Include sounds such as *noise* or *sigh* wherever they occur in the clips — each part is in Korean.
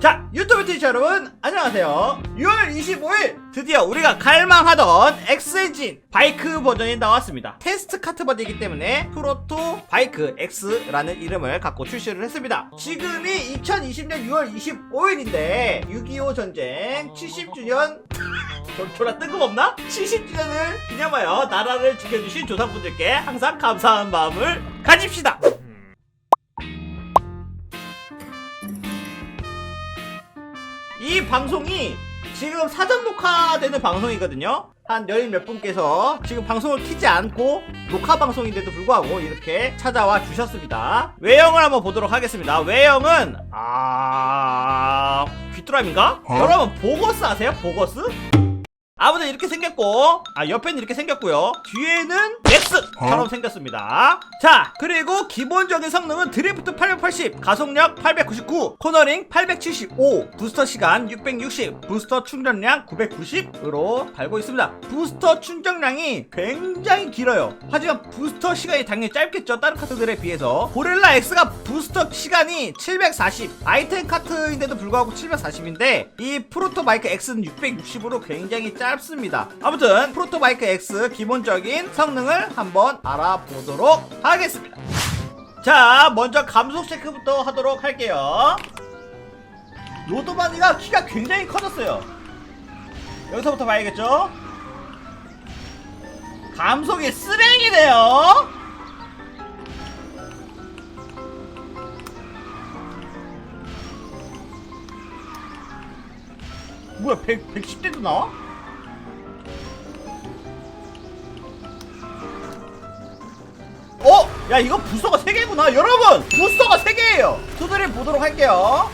자 유튜브 티셔 여러분 안녕하세요. 6월 25일 드디어 우리가 갈망하던 엑스엔진 바이크 버전이 나왔습니다. 테스트 카트버디이기 때문에 프로토 바이크 X라는 이름을 갖고 출시를 했습니다. 지금이 2020년 6월 25일인데 6.25 전쟁 70주년 *laughs* 저, 졸라 뜬금없나? 70주년을 기념하여 나라를 지켜주신 조상분들께 항상 감사한 마음을 가집시다 이 방송이 지금 사전 녹화되는 방송이거든요. 한 열 몇 분께서 지금 방송을 키지 않고 녹화 방송인데도 불구하고 이렇게 찾아와 주셨습니다. 외형을 한번 보도록 하겠습니다. 외형은 아 귀뚜라미인가? 여러분 보거스 아세요? 보거스? 아무튼 이렇게 생겼고 아 옆에는 이렇게 생겼고요. 뒤에는 X처럼 생겼습니다. 자 그리고 기본적인 성능은 드리프트 880 가속력 899 코너링 875 부스터 시간 660 부스터 충전량 990으로 달고 있습니다. 부스터 충전량이 굉장히 길어요. 하지만 부스터 시간이 당연히 짧겠죠. 다른 카트들에 비해서. 고릴라 X가 부스터 시간이 740 아이템 카트인데도 불구하고 740인데 이 프로토 바이크 X는 660으로 굉장히 짧 습니다. 아무튼 프로토 바이크 X 기본적인 성능을 한번 알아보도록 하겠습니다. 자, 먼저 감속 체크부터 하도록 할게요. 로드바디가 키가 굉장히 커졌어요. 여기서부터 봐야겠죠? 감속이 쓰레기네요. 뭐야 100, 110대도 나와? 야 이거 부스터가 3개구나. 여러분 부스터가 3개예요. 두드려 보도록 할게요.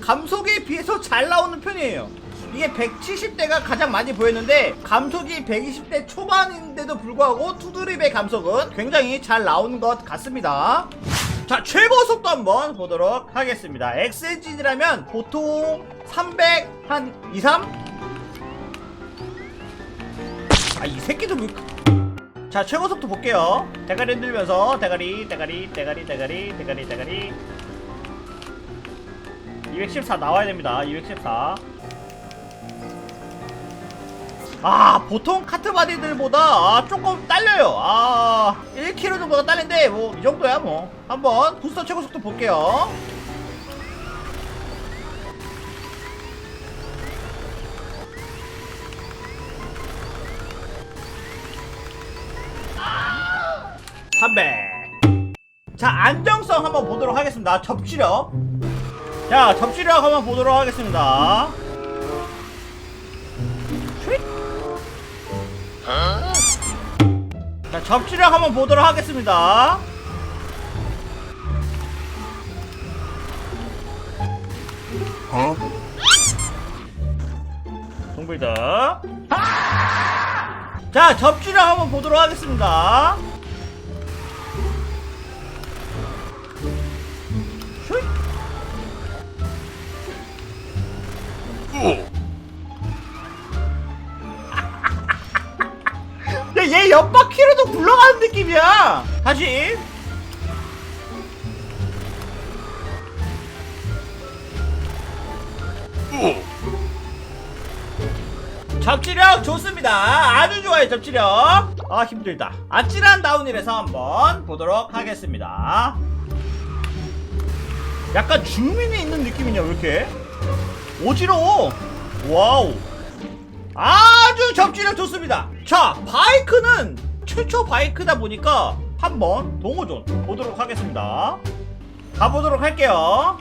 감속에 비해서 잘 나오는 편이에요. 이게 170대가 가장 많이 보였는데 감속이 120대 초반인데도 불구하고 투드립의 감속은 굉장히 잘 나오는 것 같습니다. 자 최고 속도 한번 보도록 하겠습니다. X엔진이라면 보통 300 한 2, 3? 아 이 새끼도 왜... 자 최고 속도 볼게요. 대가리 흔들면서 대가리 대가리 대가리 대가리 대가리 대가리 214 나와야 됩니다. 214. 아, 보통 카트 바디들보다 아, 조금 딸려요. 아, 1km 정도가 딸린데 뭐 이 정도야 뭐. 한번 부스터 최고 속도 볼게요. 아, 300. 자, 안정성 한번 보도록 하겠습니다. 접지력. 자, 접시력 한번 보도록 하겠습니다. 쉿. 자, 접시력 한번 보도록 하겠습니다. 동글다. 자, 접시력 한번 보도록 하겠습니다. 얘 옆바퀴로도 굴러가는 느낌이야. 다시. 접지력 좋습니다. 아주 좋아요, 접지력. 아, 힘들다. 아찔한 다운힐에서 한번 보도록 하겠습니다. 약간 주민이 있는 느낌이냐, 왜 이렇게? 어지러워. 와우. 아 주 접지력 좋습니다. 자, 바이크는 최초 바이크다 보니까 한번 동호존 보도록 하겠습니다. 가보도록 할게요.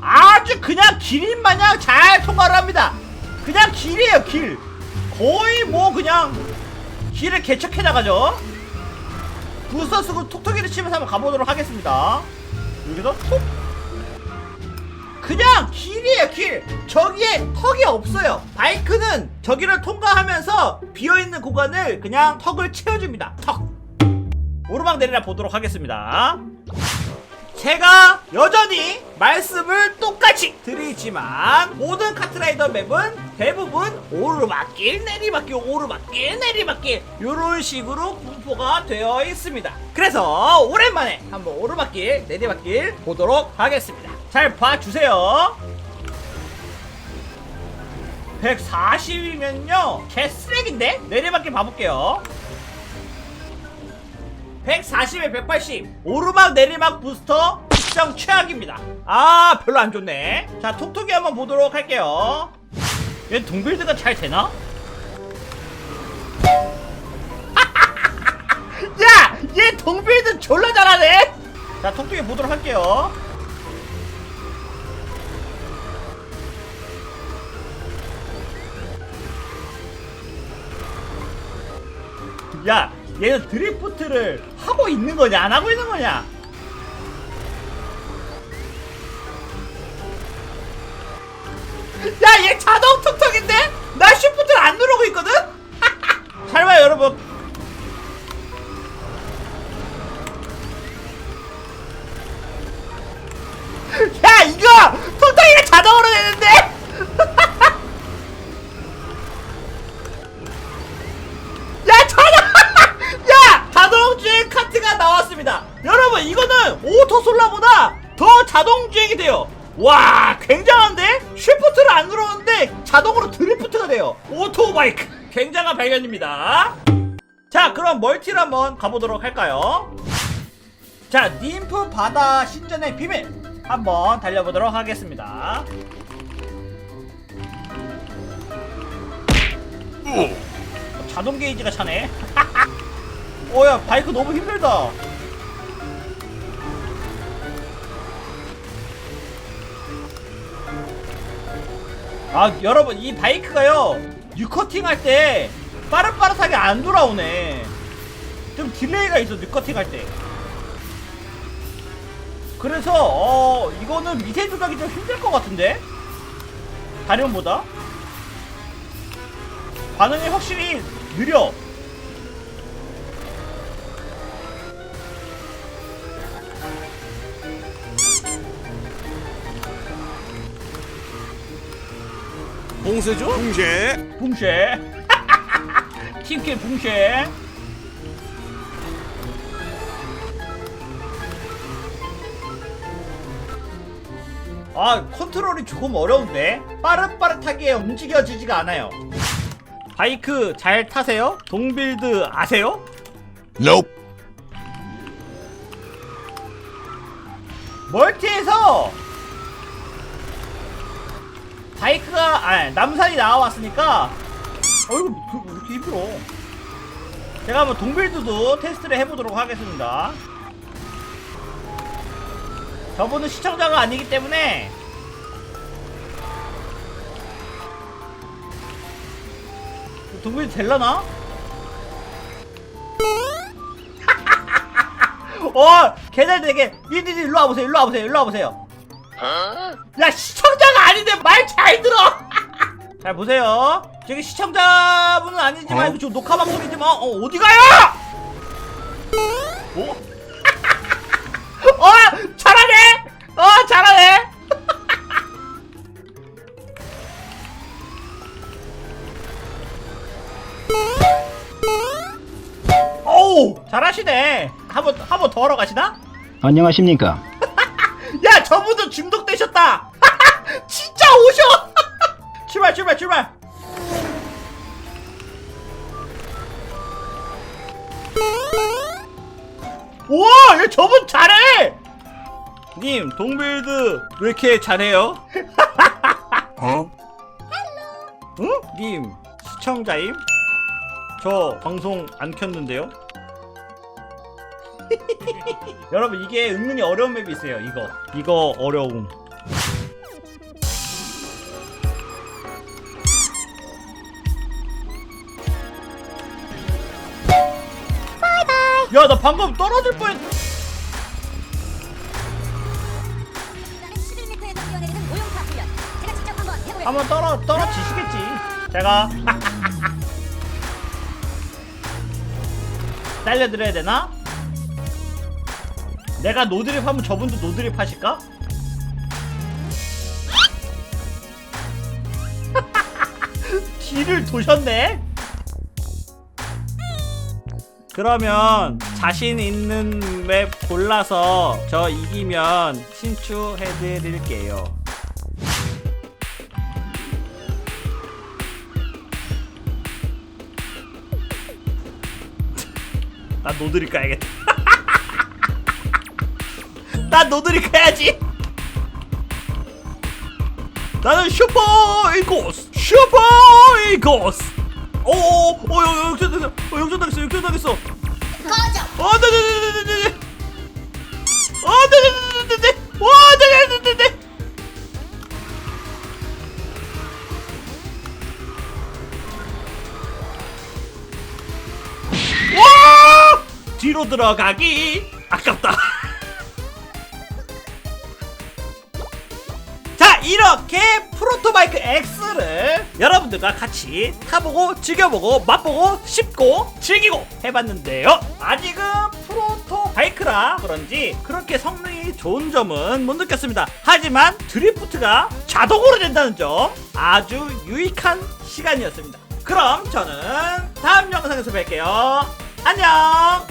아주 그냥 길인 마냥 잘 통과를 합니다. 그냥 길이에요, 길. 거의 뭐 그냥 길을 개척해 나가죠. 부스터 쓰고 톡톡이를 치면서 한번 가보도록 하겠습니다. 여기서 톡 그냥 길이에요 길. 저기에 턱이 없어요. 바이크는 저기를 통과하면서 비어있는 구간을 그냥 턱을 채워줍니다. 턱. 오르막 내리락 보도록 하겠습니다. 제가 여전히 말씀을 똑같이 드리지만 모든 카트라이더 맵은 대부분 오르막길 내리막길 오르막길 내리막길 이런 식으로 분포가 되어 있습니다. 그래서 오랜만에 한번 오르막길 내리막길 보도록 하겠습니다 잘 봐주세요. 140이면요. 개쓰레기인데? 내리막길 봐볼게요. 140에 180 오르막 내리막 부스터 특정 최악입니다. 아 별로 안 좋네. 자 톡톡이 한번 보도록 할게요. 얘 동빌드가 잘 되나? *laughs* 야! 얘 동빌드 졸라 잘하네! 자 톡톡이 보도록 할게요 야 얘는 드리프트를 하고 있는 거냐 안 하고 있는 거냐? 야 얘 자동 톡톡인데? 나 쉬프트를 안 누르고 있거든? *laughs* 잘 봐요 여러분 돼요. 와 굉장한데? 쉬프트를 안 누르는데 자동으로 드리프트가 돼요. 오토바이크. 굉장한 발견입니다. 자 그럼 멀티를 한번 가보도록 할까요? 자 님프 바다 신전의 비밀 한번 달려보도록 하겠습니다. 자동 게이지가 차네. *laughs* 오야 바이크 너무 힘들다. 아 여러분 이 바이크가요 뉴커팅 할 때 빠릇빠릇하게 안 돌아오네. 좀 딜레이가 있어 뉴커팅 할 때. 그래서 어 이거는 미세 조작이 좀 힘들 것 같은데 다른보다 반응이 확실히 느려. 봉쇄죠? 봉쇄. 붕쉐. 팀킬 붕쉐. 아 컨트롤이 조금 어려운데 빠릇빠릇하게 움직여지지가 않아요 바이크 잘 타세요? 동빌드 아세요? Nope. 멀티에서 바이크가 아 남산이 나와왔으니까 어이구 그, 왜 이렇게 힘들어 제가 한번 동빌드도 테스트를 해보도록 하겠습니다 저분은 시청자가 아니기 때문에 동빌드 될라나? *laughs* 어, 개잘 되게 니들이 일로 와보세요, 일로 와보세요, 일로 와보세요. 야 시청자가 아닌데 말 잘 들어. *laughs* 잘 보세요. 저기 시청자분은 아니지만 어? 이거 지금 녹화 방송이지만 어 어디 가요? 어? *laughs* 어 잘하네. 어 잘하네. *laughs* 어우 잘하시네. 한번 한번 더 하러 가시나? 안녕하십니까. 우와 야 저분 잘해 님 동빌드 왜 이렇게 잘해요? *laughs* 어? 응? 님 시청자임? 저 방송 안 켰는데요? *laughs* 여러분 이게 은근히 어려운 맵이 있어요 이거 이거 어려움 야 나 방금 떨어질 뻔했 11m에서 뛰어내리는 모형파 훈련. 제가 직접 한번 떨어 떨어지시겠지 제가 *laughs* 날려드려야 되나? 내가 노드립 하면 저분도 노드립 하실까? *laughs* 뒤를 도셨네? 그러면 자신 있는 맵 골라서 저 이기면 신추해드릴게요. *laughs* 나 노드립 가야겠다. *laughs* 나 노드립 가야지. 나는 슈퍼 이고스 슈퍼 이고스 역전 당했어. 어 역전 당했어 역전 당했어. 꺼져. 어네네네네네 어네네네네네 와네네네네 와! 뒤로 들어가기 아깝다 이렇게 프로토바이크 X를 여러분들과 같이 타보고 즐겨보고 맛보고 씹고 즐기고 해봤는데요. 아직은 프로토바이크라 그런지 그렇게 성능이 좋은 점은 못 느꼈습니다. 하지만 드리프트가 자동으로 된다는 점 아주 유익한 시간이었습니다. 그럼 저는 다음 영상에서 뵐게요. 안녕